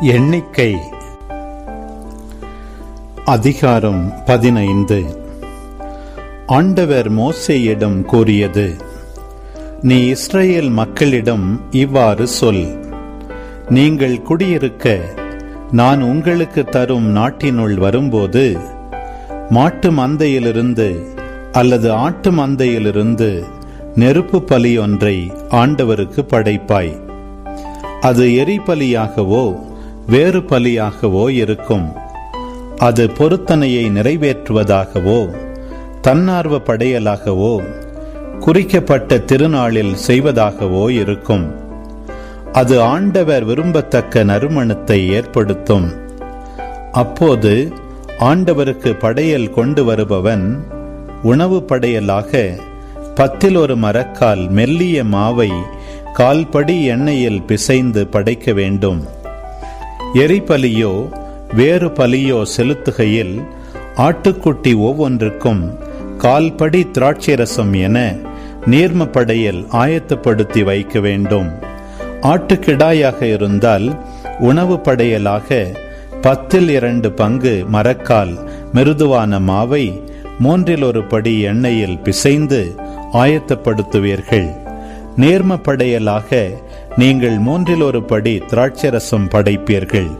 எண்ணிக்கை. அதிகாரம் பதினைந்து. ஆண்டவர் மோசேயிடம் கூறியது நீ இஸ்ரேல் மக்களிடம் இவ்வாறு சொல். நீங்கள் குடியிருக்க நான் உங்களுக்கு தரும் நாட்டினுள் வரும்போது மாட்டு மந்தையிலிருந்து அல்லது ஆட்டு மந்தையிலிருந்து நெருப்பு பலி ஒன்றை ஆண்டவருக்கு படைப்பாய். அது எரிபலியாகவோ வேறு பலியாகவோ இருக்கும். அது பொருத்தனையை நிறைவேற்றுவதாகவோ தன்னார்வ படையலாகவோ குறிக்கப்பட்ட திருநாளில் செய்வதாகவோ இருக்கும். அது ஆண்டவர் விரும்பத்தக்க நறுமணத்தை ஏற்படுத்தும். அப்போது ஆண்டவருக்கு படையல் கொண்டு வருபவன் உணவு படையலாக பத்தில் ஒரு மரக்கால் மெல்லிய மாவை கால்படி எண்ணெயில் பிசைந்து படைக்க வேண்டும். எரிபலியோ வேறு பலியோ செலுத்துகையில் ஆட்டுக்குட்டி ஒவ்வொன்றுக்கும் கால்படி திராட்சரசம் என நீர்ம ஆயத்தப்படுத்தி வைக்க வேண்டும். ஆட்டுக்கிடாயாக இருந்தால் உணவு படையலாக பத்தில் இரண்டு பங்கு மரக்கால் மிருதுவான மாவை மூன்றில் ஒரு படி எண்ணெயில் பிசைந்து ஆயத்தப்படுத்துவீர்கள். நேர்ம படையலாக நீங்கள் மூன்றில் ஒரு படி திராட்சரசம் படைப்பீர்கள்.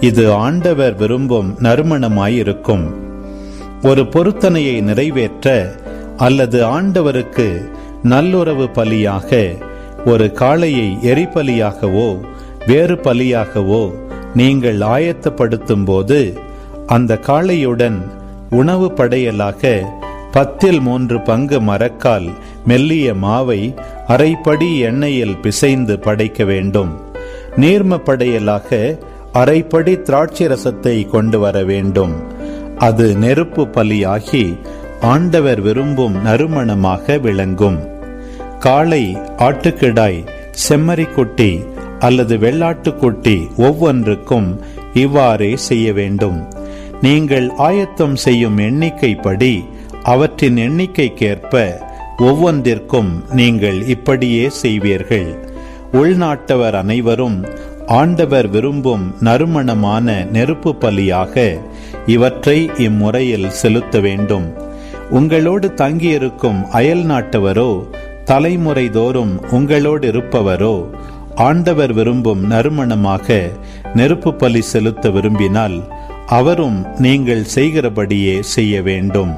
இது ஆண்டவர் விரும்பும் நறுமணமாயிருக்கும். ஒரு பொருத்தனையை நிறைவேற்ற அல்லது ஆண்டவருக்கு நல்லுறவு பலியாக ஒரு காளையை எரிபலியாகவோ வேறு பலியாகவோ நீங்கள் ஆயத்தப்படுத்தும் போது அந்த காளையுடன் உணவு படையலாக பத்தில் மூன்று பங்கு மரக்கால் மெல்லிய மாவை அரைப்படி எண்ணெயில் பிசைந்து படைக்க வேண்டும். நீர்ம படையலாக அரைப்படி திராட்சை ரசத்தை கொண்டு வர வேண்டும். அது நெருப்பு பலியாகி ஆண்டவர் விரும்பும் நறுமணமாக விளங்கும். காளை ஆட்டுக்கிடாய் செம்மறிக்குட்டி அல்லது வெள்ளாட்டுக்குட்டி ஒவ்வொன்றுக்கும் இவ்வாறே செய்ய வேண்டும். நீங்கள் ஆயத்தம் செய்யும் எண்ணிக்கைப்படி அவற்றின் எண்ணிக்கைக்கேற்ப ஒவ்வொன்றிற்கும் நீங்கள் இப்படியே செய்வீர்கள். உள்நாட்டவர் அனைவரும் ஆண்டவர் விரும்பும் நறுமணமான நெருப்பு பலியாக இவற்றை இம்முறையில் செலுத்த வேண்டும். உங்களோடு தங்கியிருக்கும் அயல் நாட்டவரோ தலைமுறை தோறும் உங்களோடு இருப்பவரோ ஆண்டவர் விரும்பும் நறுமணமாக நெருப்பு பலி செலுத்த விரும்பினால் அவரும் நீங்கள் செய்கிறபடியே செய்ய வேண்டும்.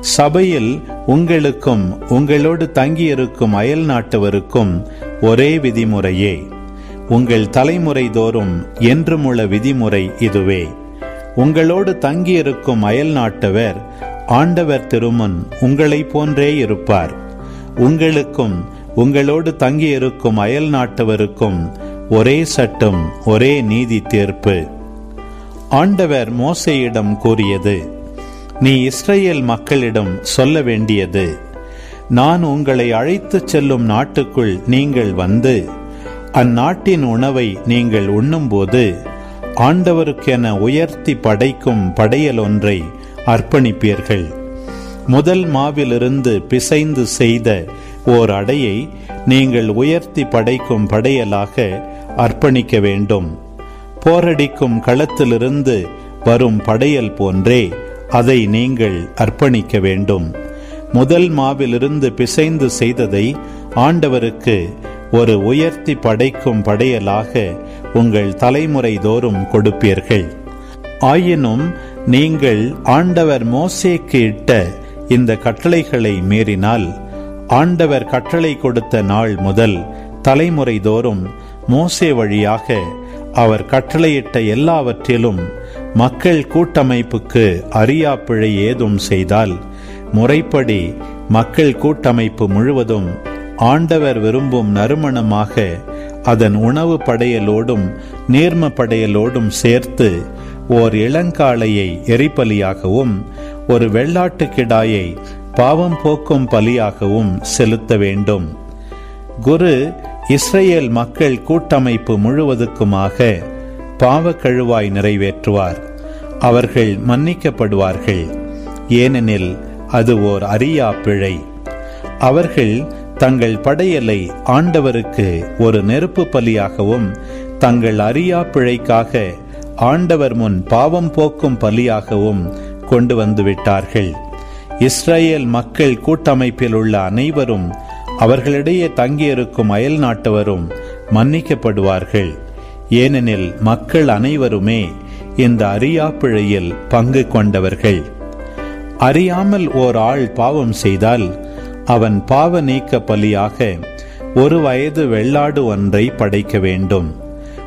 சபையில் உங்களுக்கும் உங்களோடு தங்கியிருக்கும் அயல் நாட்டவருக்கும் ஒரே விதிமுறையே. உங்கள் தலைமுறை தோறும் என்றுமுள்ள விதிமுறை இதுவே. உங்களோடு தங்கியிருக்கும் அயல் நாட்டவர் ஆண்டவர் திருமுன் உங்களைப் போன்றே இருப்பார். உங்களுக்கும் உங்களோடு தங்கியிருக்கும் அயல் நாட்டவருக்கும் ஒரே சட்டம் ஒரே நீதி தீர்ப்பு. ஆண்டவர் மோசையிடம் கூறியது நீ இஸ்ரேல் மக்களிடம் சொல்ல வேண்டியது. நான் உங்களை அழைத்துச் செல்லும் நாட்டுக்குள் நீங்கள் வந்து அந்நாட்டின் உணவை நீங்கள் உண்ணும்போது ஆண்டவருக்கென உயர்த்தி படைக்கும் படையல் ஒன்றை அர்ப்பணிப்பீர்கள். முதல் மாவிலிருந்து பிசைந்து செய்த ஓர் அடையை நீங்கள் உயர்த்தி படைக்கும் படையலாக அர்ப்பணிக்க வேண்டும். போரடிக்கும் களத்திலிருந்து வரும் படையல் போன்றே அதை நீங்கள் அர்ப்பணிக்க வேண்டும். முதல் மாவிலிருந்து பிசைந்து செய்ததை ஆண்டவருக்கு ஒரு உயர்த்தி படைக்கும் படையலாக உங்கள் தலைமுறை தோறும் கொடுப்பீர்கள். ஆயினும் நீங்கள் ஆண்டவர் மோசேக்கு இட்ட இந்த கட்டளைகளை மீறினால் ஆண்டவர் கட்டளை கொடுத்த நாள் முதல் தலைமுறை தோறும் மோசே வழியாக அவர் கட்டளையிட்ட எல்லாவற்றிலும் மக்கள் கூட்டமைப்புக்கு அறியாப்பிழை பிழை ஏதும் செய்தால் முறைப்படி மக்கள் கூட்டமைப்பு முழுவதும் ஆண்டவர் விரும்பும் நறுமணமாக அதன் உணவு படையலோடும் நேர்ம படையலோடும் சேர்த்து ஓர் இளங்காளையை எரிபலியாகவும் ஒரு வெள்ளாட்டு கிடாயை பாவம் போக்கும் பலியாகவும் செலுத்த வேண்டும். குரு இஸ்ரேல் மக்கள் கூட்டமைப்பு முழுவதுக்குமாக பாவ கழுவாய் நிறைவேற்றுவார். அவர்கள் மன்னிக்கப்படுவார்கள். ஏனெனில் அது ஓர் அரியா பிழை. அவர்கள் தங்கள் படையலை ஆண்டவருக்கு ஒரு நெருப்பு பலியாகவும் தங்கள் அரியா பிழைக்காக ஆண்டவர் முன் பாவம் போக்கும் பலியாகவும் கொண்டு வந்துவிட்டார்கள். இஸ்ரேல் மக்கள் கூட்டமைப்பில் உள்ள அனைவரும் அவர்களிடையே தங்கியிருக்கும் அயல் நாட்டவரும் மன்னிக்கப்படுவார்கள். ஏனெனில் மக்கள் அனைவருமே இந்த அறியா பிழையில் பங்கு கொண்டவர்கள். அறியாமல் ஓர் ஆள் பாவம் செய்தால் அவன் பாவ நீக்க பலியாக ஒரு வயது வெள்ளாடு ஒன்றை படைக்க வேண்டும்.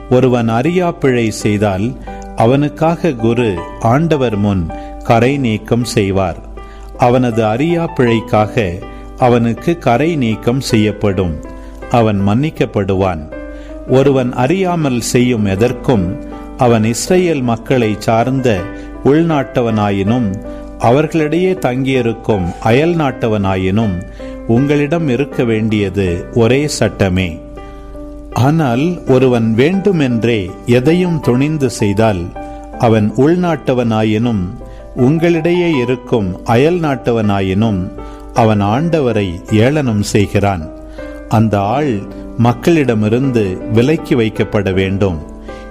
ஒருவன் அறியா பிழை செய்தால் அவனுக்காக குரு ஆண்டவர் முன் கரை நீக்கம் செய்வார். அவனது அறியா பிழைக்காக அவனுக்கு கரை நீக்கம் செய்யப்படும். அவன் மன்னிக்கப்படுவான். ஒருவன் அறியாமல் செய்யும் எதற்கும் அவன் இஸ்ரேல் மக்களை சார்ந்த உள்நாட்டவனாயினும் அவர்களிடையே தங்கியிருக்கும் அயல் நாட்டவனாயினும் உங்களிடம் இருக்க வேண்டியது ஒரே சட்டமே. ஆனால் ஒருவன் வேண்டுமென்றே எதையும் துணிந்து செய்தால் அவன் உள்நாட்டவனாயினும் உங்களிடையே இருக்கும் அயல் நாட்டவனாயினும் அவன் ஆண்டவரை ஏளனம் செய்கிறான். அந்த ஆள் மக்களிடமிருந்து விலக்கி வைக்கப்பட வேண்டும்.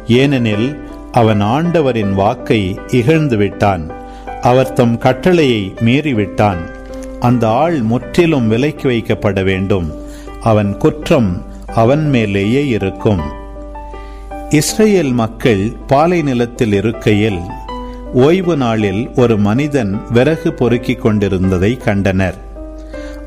ஏனெனில் அவன் ஆண்டவரின் வாக்கை இகழ்ந்து விட்டான் அவர் தம் கட்டளையை மீறிவிட்டான். அந்த ஆள் முற்றிலும் விலக்கி வைக்கப்பட வேண்டும். அவன் குற்றம் அவன் மேலேயே இருக்கும். இஸ்ரேல் மக்கள் பாலை நிலத்தில் இருக்கையில் ஓய்வு நாளில் ஒரு மனிதன் விறகு பொறுக்கிக் கொண்டிருந்ததை கண்டனர்.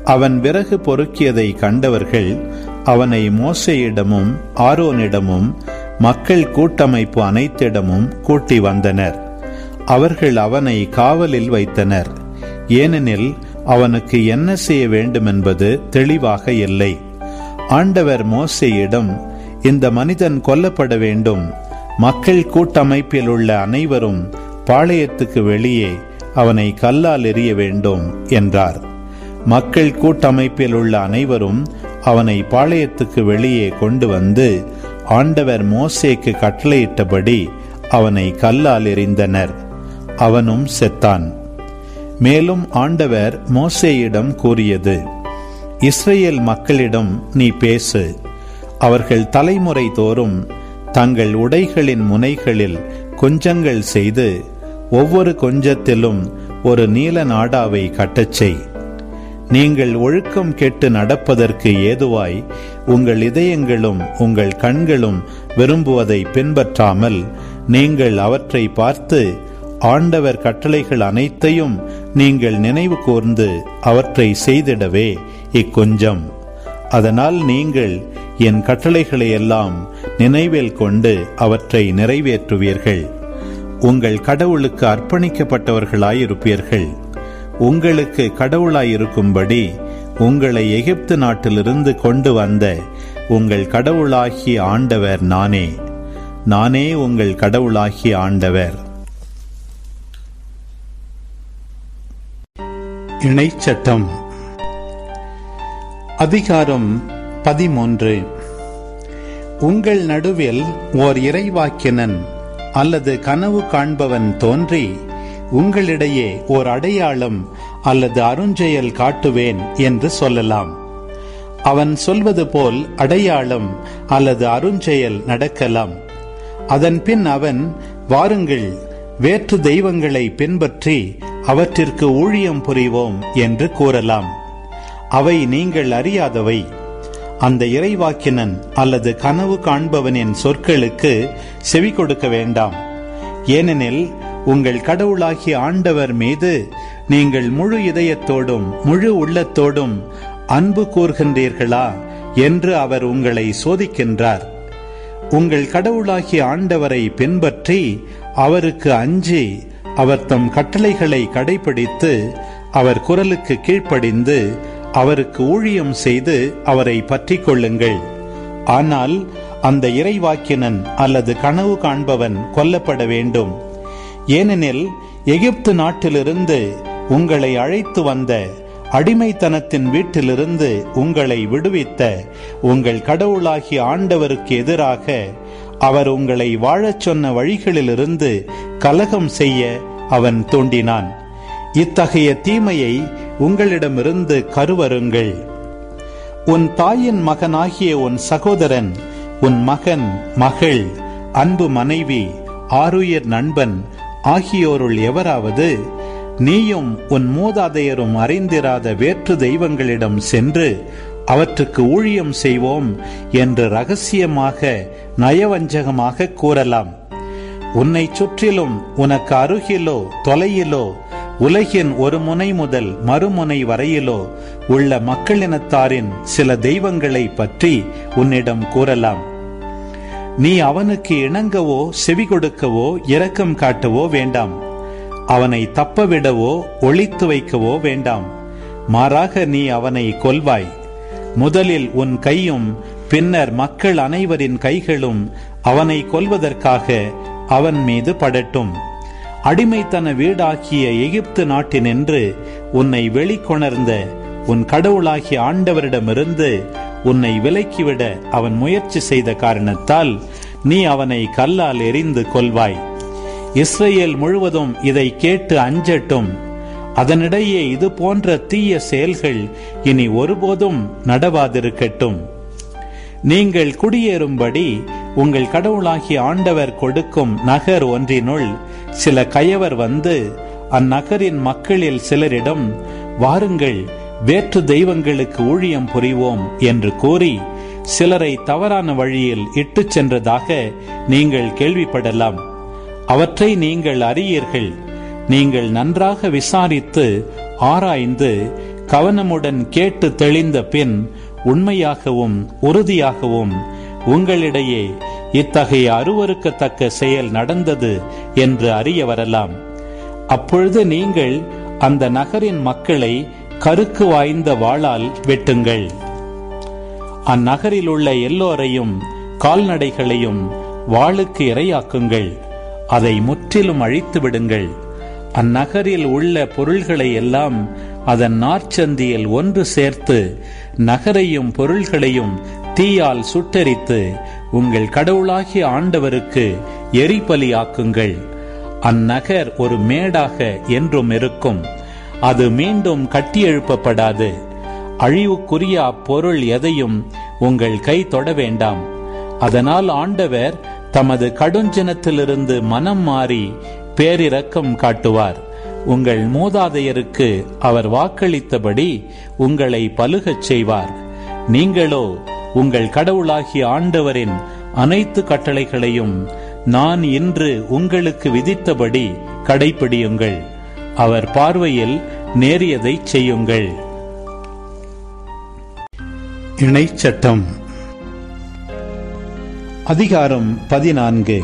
அவன் விறகு பொறுக்கியதை கண்டவர்கள் அவனை மோசையிடமும் ஆரோனிடமும் மக்கள் கூட்டமைப்பு அனைத்திடமும் கூட்டி வந்தனர். அவர்கள் அவனை காவலில் வைத்தனர். ஏனெனில் அவனுக்கு என்ன செய்ய வேண்டுமென்பது தெளிவாக இல்லை. ஆண்டவர் மோசையிடம் இந்த மனிதன் கொல்லப்பட வேண்டும். மக்கள் கூட்டமைப்பில் உள்ள அனைவரும் பாளையத்துக்கு வெளியே அவனை கல்லால் எறிய வேண்டும் என்றார். மக்கள் கூட்டமைப்பில் உள்ள அனைவரும் அவனை பாளையத்துக்கு வெளியே கொண்டு வந்து ஆண்டவர் மோசேக்கு கட்டளையிட்டபடி அவனை கல்லால் எறிந்தனர். அவனும் செத்தான். மேலும் ஆண்டவர் மோசேயிடம் கூறியது இஸ்ரேல் மக்களிடம் நீ பேசு. அவர்கள் தலைமுறை தோறும் தங்கள் உடைகளின் முனைகளில் கொஞ்சங்கள் செய்து ஒவ்வொரு கொஞ்சத்திலும் ஒரு நீல நாடாவை கட்டச் செய். நீங்கள் ஒழுக்கம் கெட்டு நடப்பதற்கு ஏதுவாய் உங்கள் இதயங்களும் உங்கள் கண்களும் விரும்புவதை பின்பற்றாமல் நீங்கள் அவற்றை பார்த்து ஆண்டவர் கட்டளைகள் அனைத்தையும் நீங்கள் நினைவு கூர்ந்து அவற்றை செய்திடவே இக்கொஞ்சம். அதனால் நீங்கள் என் கட்டளைகளை எல்லாம் நினைவில் கொண்டு அவற்றை நிறைவேற்றுவீர்கள். உங்கள் கடவுளுக்கு அர்ப்பணிக்கப்பட்டவர்களாயிருப்பீர்கள். உங்களுக்கு கடவுளாயிருக்கும்படி உங்களை எகிப்து நாட்டிலிருந்து கொண்டு வந்த உங்கள் கடவுளாகிய ஆண்டவர் நானே. நானே உங்கள் கடவுளாகிய ஆண்டவர். இணைச்சட்டம். அதிகாரம் பதிமூன்று. உங்கள் நடுவில் ஓர் இறைவாக்கினன் அல்லது கனவு காண்பவன் தோன்றி உங்களிடையே ஓர் அடையாளம் அல்லது அருஞ்செயல் காட்டுவேன் என்று சொல்லலாம். அவன் சொல்வது போல் அடையாளம் அல்லது அருஞ்செயல் நடக்கலாம். அதன் பின் அவன் வாருங்கள் வேற்று தெய்வங்களை பின்பற்றி அவற்றிற்கு ஊழியம் புரிவோம் என்று கூறலாம். அவை நீங்கள் அறியாதவை. அந்த இறைவாக்கினன் அல்லது கனவு காண்பவனின் சொற்களுக்கு செவி கொடுக்க வேண்டாம். ஏனெனில் உங்கள் கடவுளாகிய ஆண்டவர் மீது நீங்கள் முழு இதயத்தோடும் முழு உள்ளத்தோடும் அன்பு கூர்கின்றீர்களா என்று அவர் உங்களை சோதிக்கின்றார். உங்கள் கடவுளாகிய ஆண்டவரை பின்பற்றி அவருக்கு அஞ்சி அவர் தம் கட்டளைகளை கடைபிடித்து அவர் குரலுக்கு கீழ்ப்படிந்து அவருக்கு ஊழியம் செய்து அவரை பற்றி கொள்ளுங்கள். ஆனால் அந்த இறைவாக்கினன் அல்லது கனவு காண்பவன் கொல்லப்பட வேண்டும். ஏனெனில் எகிப்து நாட்டிலிருந்து உங்களை அழைத்து வந்த அடிமைத்தனத்தின் வீட்டிலிருந்து உங்களை விடுவித்த உங்கள் கடவுளாகிய ஆண்டவருக்கு எதிராக அவர் உங்களை வாழச் சொன்ன வழிகளிலிருந்து கலகம் செய்ய அவன் தூண்டினான். இத்தகைய தீமையை உங்களிடமிருந்து கருவருங்கள். உன் தாயின் மகனாகிய உன் சகோதரன் உன் மகன் மகள் அன்பு மனைவி ஆருயிர் நண்பன் ஆகியோருள் எவராவது நீயும் உன் மூதாதையரும் அறிந்திராத வேற்று தெய்வங்களிடம் சென்று அவற்றுக்கு ஊழியம் செய்வோம் என்று ரகசியமாக நயவஞ்சகமாக கூறலாம். உன்னை சுற்றிலும் உனக்கு அருகிலோ தொலையிலோ உலகின் ஒரு முனை முதல் மறுமுனை வரையிலோ உள்ள மக்களினத்தாரின் சில தெய்வங்களை பற்றி உன்னிடம் கூறலாம். நீ அவனுக்கு இணங்கவோ செவி கொடுக்கவோ இரக்கம் காட்டவோ வேண்டாம். அவனை தப்பவிடவோ ஒளித்து வைக்கவோ வேண்டாம். மாறாக நீ அவனை கொல்வாய். முதலில் உன் கையும் பின்னர் மக்கள் அனைவரின் கைகளும் அவனை கொல்வதற்காக அவன் மீது படட்டும். அடிமைத்தன வீடாக்கிய எகிப்து நாட்டினின்று உன்னை வெளிக்கொணர்ந்த உன் கடவுளாகிய ஆண்டவரிடமிருந்து உன்னை விலக்கிவிட அவன் முயற்சி செய்த காரணத்தால் நீ அவனை கல்லால் எறிந்து கொள்வாய் இஸ்ரேல் முழுவதும் இதை கேட்டு அஞ்சட்டும். அதனிடையே இது போன்ற தீய செயல்கள் இனி ஒருபோதும் நடவாதிருக்கட்டும். நீங்கள் குடியேறும்படி உங்கள் கடவுளாகிய ஆண்டவர் கொடுக்கும் நகர் ஒன்றினுள் சில கயவர் வந்து அந்நகரின் மக்களில் சிலரிடம் வாருங்கள் வேற்று தெய்வங்களுக்கு ஊழியம் புரிவோம் என்று கூறி சிலரை தவறான வழியில் இட்டுச் சென்றதாக நீங்கள் கேள்விப்படலாம். அவற்றை நீங்கள் அறியீர்கள். நீங்கள் நன்றாக விசாரித்து ஆராய்ந்து கவனமுடன் கேட்டு தெளிந்த பின் உண்மையாகவும் உறுதியாகவும் உங்களிடையே இத்தகைய அருவருக்கத்தக்க செயல் நடந்தது என்று அறிய வரலாம். அப்பொழுது நீங்கள் அந்த நகரின் மக்களை கருக்கு வாய்ந்த வாளால் வெட்டுங்கள். அந்நகரில் உள்ள எல்லோரையும் கால்நடைகளையும் வாளுக்கு இரையாக்குங்கள். அதை முற்றிலும் அழித்து விடுங்கள். அந்நகரில் உள்ள பொருள்களை எல்லாம் அதன் நார்ச்சந்தியில் ஒன்று சேர்த்து நகரையும் பொருள்களையும் தீயால் சுட்டெரித்து உங்கள் கடவுளாகிய ஆண்டவருக்கு எரிபலியாக்குங்கள். அந்நகர் ஒரு மேடாக என்றும் இருக்கும். அது மீண்டும் கட்டியெழுப்பப்படாது. அழிவுக்குரிய அப்பொருள் எதையும் உங்கள் கை தொட வேண்டாம். அதனால் ஆண்டவர் தமது கடுஞ்சனத்திலிருந்து மனம் மாறி பேரிரக்கம் காட்டுவார். உங்கள் மூதாதையருக்கு அவர் வாக்களித்தபடி உங்களை பலுகச் செய்வார். நீங்களோ உங்கள் கடவுளாகிய ஆண்டவரின் அனைத்து கட்டளைகளையும் நான் இன்று உங்களுக்கு விதித்தபடி கடைபிடியுங்கள். அவர் பார்வையில் நேரியதை செய்யுங்கள். இணைச்சட்டம் அதிகாரம் பதினான்கு.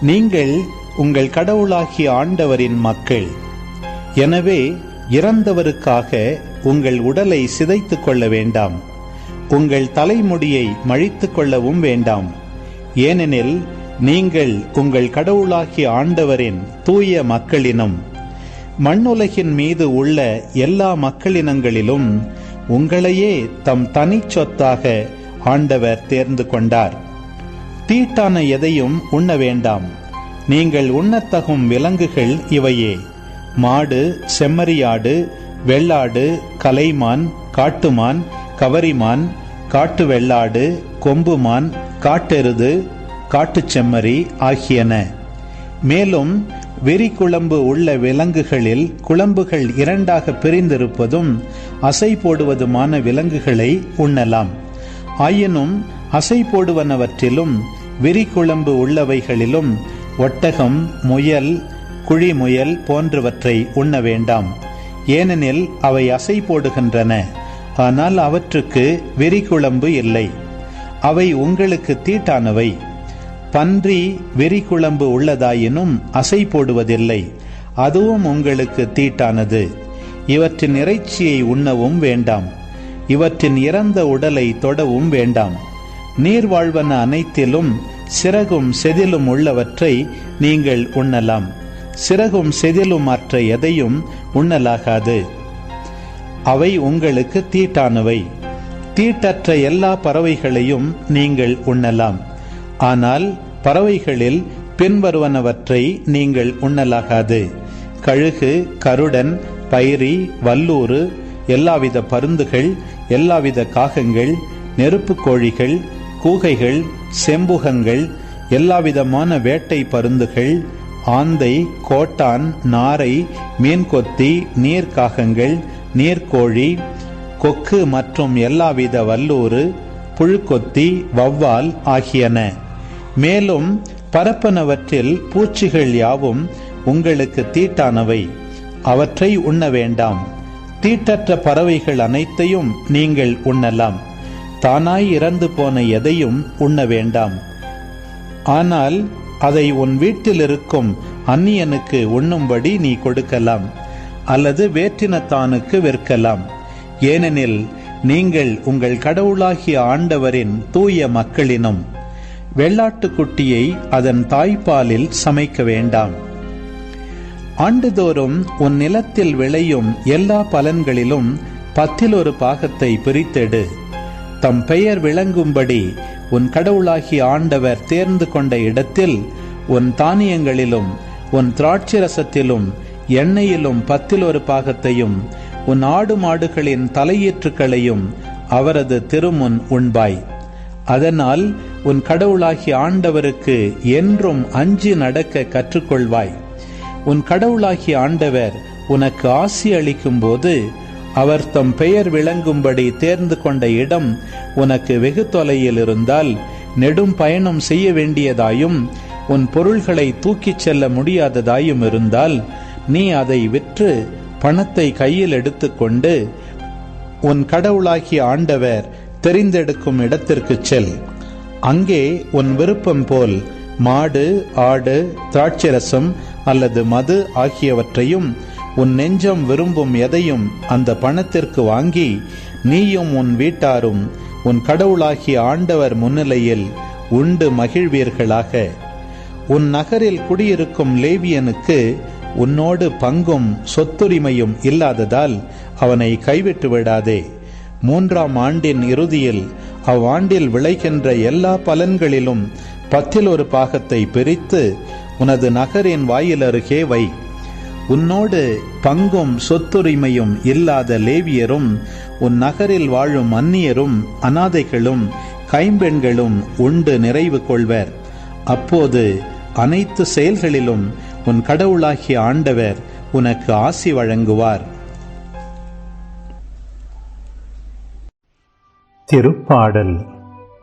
நீங்கள் உங்கள் கடவுளாகிய ஆண்டவரின் மக்கள். எனவே இறந்தவருக்காக உங்கள் உடலை சிதைத்துக் கொள்ள வேண்டாம். உங்கள் தலைமுடியை மழித்துக் கொள்ளவும் வேண்டாம். ஏனெனில் நீங்கள் உங்கள் கடவுளாகிய ஆண்டவரின் தூய மக்களினம் மண்ணுலகின் மீது உள்ள எல்லா மக்களினங்களிலும் உங்களையே தம் தனி சொத்தாக ஆண்டவர் தேர்ந்து கொண்டார். தீட்டான எதையும் உண்ண வேண்டாம். நீங்கள் உண்ணத்தகும் விலங்குகள் இவையே. மாடு செம்மறியாடு வெள்ளாடு கலைமான் காட்டுமான் கவரிமான் காட்டு வெள்ளாடு கொம்புமான் காட்டெருது காட்டுச் செம்மறி ஆகியன. மேலும் வெறி குழம்பு உள்ள விலங்குகளில் குழம்புகள் இரண்டாக பிரிந்திருப்பதும் அசை போடுவதுமான விலங்குகளை உண்ணலாம். ஆயினும் அசை போடுவனவற்றிலும் விரி குழம்பு உள்ளவைகளிலும் ஒட்டகம் முயல் குழிமுயல் போன்றவற்றை உண்ண வேண்டாம். ஏனெனில் அவை அசை போடுகின்றன. ஆனால் அவற்றுக்கு வெறி குழம்பு இல்லை. அவை உங்களுக்கு தீட்டானவை. பன்றி வெறிக்குழம்பு உள்ளதாயினும் அசை போடுவதில்லை. அதுவும் உங்களுக்கு தீட்டானது. இவற்றின் இறைச்சியை உண்ணவும் வேண்டாம். இவற்றின் இறந்த உடலை தொடவும் வேண்டாம். நீர் வாழ்வன அனைத்திலும் சிறகும் செதிலும் உள்ளவற்றை நீங்கள் உண்ணலாம். சிறகும் செதிலும் மற்ற எதையும் உண்ணலாகாது. அவை உங்களுக்கு தீட்டானவை. தீட்டற்ற எல்லா பறவைகளையும் நீங்கள் உண்ணலாம். ஆனால் பறவைகளில் பின்வருவனவற்றை நீங்கள் உண்ணலாகாது. கழுகு கருடன் பைரி வல்லூறு எல்லாவித பருந்துகள் எல்லாவித காகங்கள் நெருப்பு கோழிகள் கூகைகள் செம்புகங்கள் எல்லாவிதமான வேட்டை பருந்துகள் ஆந்தை கோட்டான் நாரை மீன்கொத்தி நீர்க்காகங்கள் நீர்க்கோழி கொக்கு மற்றும் எல்லாவித வல்லூறு புழுக்கொத்தி வௌவால் ஆகியன. மேலும் பரப்பனவற்றில் பூச்சிகள் யாவும் உங்களுக்கு தீட்டானவை. அவற்றை உண்ண வேண்டாம். தீட்டற்ற பறவைகள் அனைத்தையும் நீங்கள் உண்ணலாம். தானாய் இறந்து போன எதையும் உண்ண வேண்டாம். ஆனால் அதை உன் வீட்டில் இருக்கும் அந்நியனுக்கு உண்ணும்படி நீ கொடுக்கலாம். அல்லது வேற்றினத்தானுக்கு விற்கலாம். ஏனெனில் நீங்கள் உங்கள் கடவுளாகிய ஆண்டவரின் தூய மக்களினும். வெள்ளாட்டுக்குட்டியை அதன் தாய்ப்பாலில் சமைக்க வேண்டாம். ஆண்டுதோறும் உன் நிலத்தில் விளையும் எல்லா பலன்களிலும் பத்தில் ஒரு பாகத்தை பிரித்தெடு. தம் பெயர் விளங்கும்படி உன் கடவுளாகி ஆண்டவர் தேர்ந்து கொண்ட இடத்தில் உன் தானியங்களிலும் உன் திராட்சரசத்திலும் எண்ணெயிலும் பத்தில் ஒரு பாகத்தையும் உன் ஆடு மாடுகளின் தலையீற்றுக்களையும் அவரது திருமுன் உண்பாய். அதனால் உன் கடவுளாகி ஆண்டவருக்கு என்றும் அஞ்சு நடக்க கற்றுக்கொள்வாய். உன் கடவுளாகி ஆண்டவர் உனக்கு ஆசி அளிக்கும் போது அவர் தம் பெயர் விளங்கும்படி தேர்ந்து கொண்ட இடம் உனக்கு வெகு தொலையில் இருந்தால் நெடும் பயணம் செய்ய வேண்டியதாயும் உன் பொருள்களை தூக்கிச் செல்ல முடியாததாயும் இருந்தால் நீ அதை விற்று பணத்தை கையில் எடுத்துக்கொண்டு உன் கடவுளாகிய ஆண்டவர் தெரிந்தெடுக்கும் இடத்திற்கு செல். அங்கே உன் விருப்பம் போல் மாடு ஆடு திராட்சரசம் அல்லது மது ஆகியவற்றையும் உன் நெஞ்சம் விரும்பும் எதையும் அந்த பணத்திற்கு வாங்கி நீயும் உன் வீட்டாரும் உன் கடவுளாகிய ஆண்டவர் முன்னிலையில் உண்டு மகிழ்வீர்களாக. உன் நகரில் குடியிருக்கும் லேவியனுக்கு உன்னோடு பங்கும் சொத்துரிமையும் இல்லாததால் அவனை கைவிட்டு விடாதே. மூன்றாம் ஆண்டின் இறுதியில் அவ்வாண்டில் விளைகின்ற எல்லா பலன்களிலும் பத்தில் ஒரு பாகத்தை பிரித்து உனது நகரின் வாயில் அருகே வை. உன்னோடு பங்கும் சொத்துரிமையும் இல்லாத லேவியரும் உன் நகரில் வாழும் அந்நியரும் அனாதைகளும் கைம்பெண்களும் உண்டு நிறைவு கொள்வர். அப்போது அனைத்து செயல்களிலும் உன் கடவுளாகிய ஆண்டவர் உனக்கு ஆசி வழங்குவார். திருப்பாடல்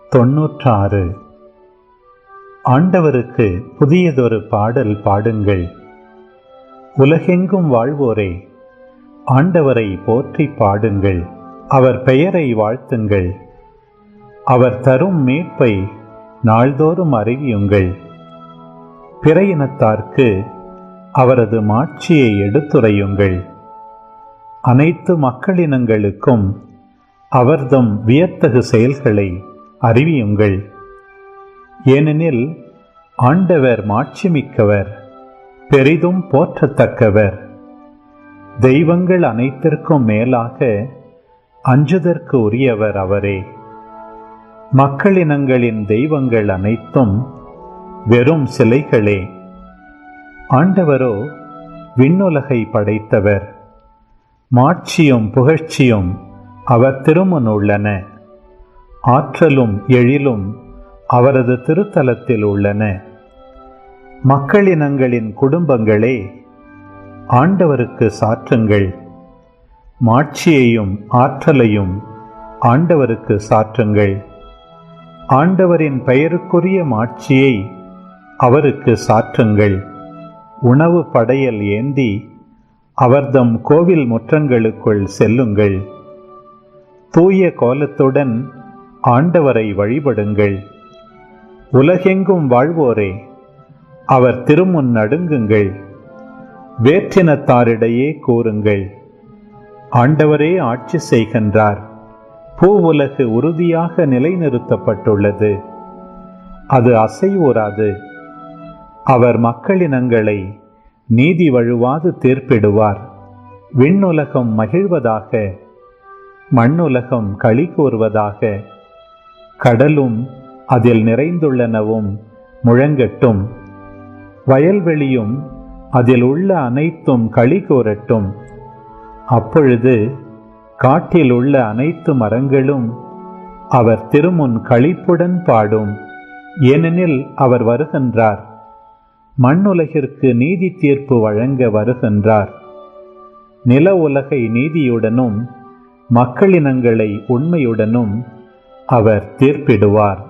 தொன்னூற்றாறு. ஆண்டவருக்கு புதியதொரு பாடல் பாடுங்கள். உலகெங்கும் வாழ்வோரே ஆண்டவரை போற்றி பாடுங்கள். அவர் பெயரை வாழ்த்துங்கள். அவர் தரும் மீட்பை நாள்தோறும் அறிவியுங்கள். பிற இனத்தார்க்கு அவரது மாட்சியை எடுத்துரையுங்கள். அனைத்து மக்களினங்களுக்கும் அவர்தம் வியத்தகு செயல்களை அறிவியுங்கள். ஏனெனில் ஆண்டவர் மாட்சிமிக்கவர் பெரிதும் போற்றத்தக்கவர். தெய்வங்கள் அனைத்திற்கும் மேலாக அஞ்சுதற்கு உரியவர் அவரே. மக்களினங்களின் தெய்வங்கள் அனைத்தும் வெறும் சிலைகளே. ஆண்டவரோ விண்ணுலகை படைத்தவர் மாட்சியும் புகழ்ச்சியும் அவர் திருமுன் உள்ளன ஆற்றலும் எழிலும் அவரது திருத்தலத்தில் உள்ளன. மக்களினங்களின் குடும்பங்களே ஆண்டவருக்கு சாற்றுங்கள். மாட்சியையும் ஆற்றலையும் ஆண்டவருக்கு சாற்றுங்கள். ஆண்டவரின் பெயருக்குரிய மாட்சியை அவருக்கு சாற்றுங்கள். உணவு படையல் ஏந்தி அவர்தம் கோவில் முற்றங்களுக்குள் செல்லுங்கள். தூய கோலத்துடன் ஆண்டவரை வழிபடுங்கள். உலகெங்கும் வாழ்வோரே அவர் திருமுன் நடுங்குங்கள். வேற்றினத்தாரிடையே கூறுங்கள். ஆண்டவரே ஆட்சி செய்கின்றார். பூவுலகு உறுதியாக நிலைநிறுத்தப்பட்டுள்ளது. அது அசைவுறாது அவர் மக்களினங்களை நீதி வழுவாது தீர்ப்பிடுவார். விண்ணுலகம் மகிழ்வதாக மண்ணுலகம் களி கூறுவதாக. கடலும் அதில் நிறைந்துள்ளனவும் முழங்கட்டும். வயல்வெளியும் அதில் உள்ள அனைத்தும் களி கூறட்டும். அப்பொழுது காட்டில் உள்ள அனைத்து மரங்களும் அவர் திருமுன் களிப்புடன் பாடும். ஏனெனில் அவர் வருகின்றார். மண்ணுலகிற்கு நீதி தீர்ப்பு வழங்க வருகின்றார். நில உலகை நீதியுடனும் மக்களினங்களை உண்மையுடனும் அவர் தீர்ப்பிடுவார்.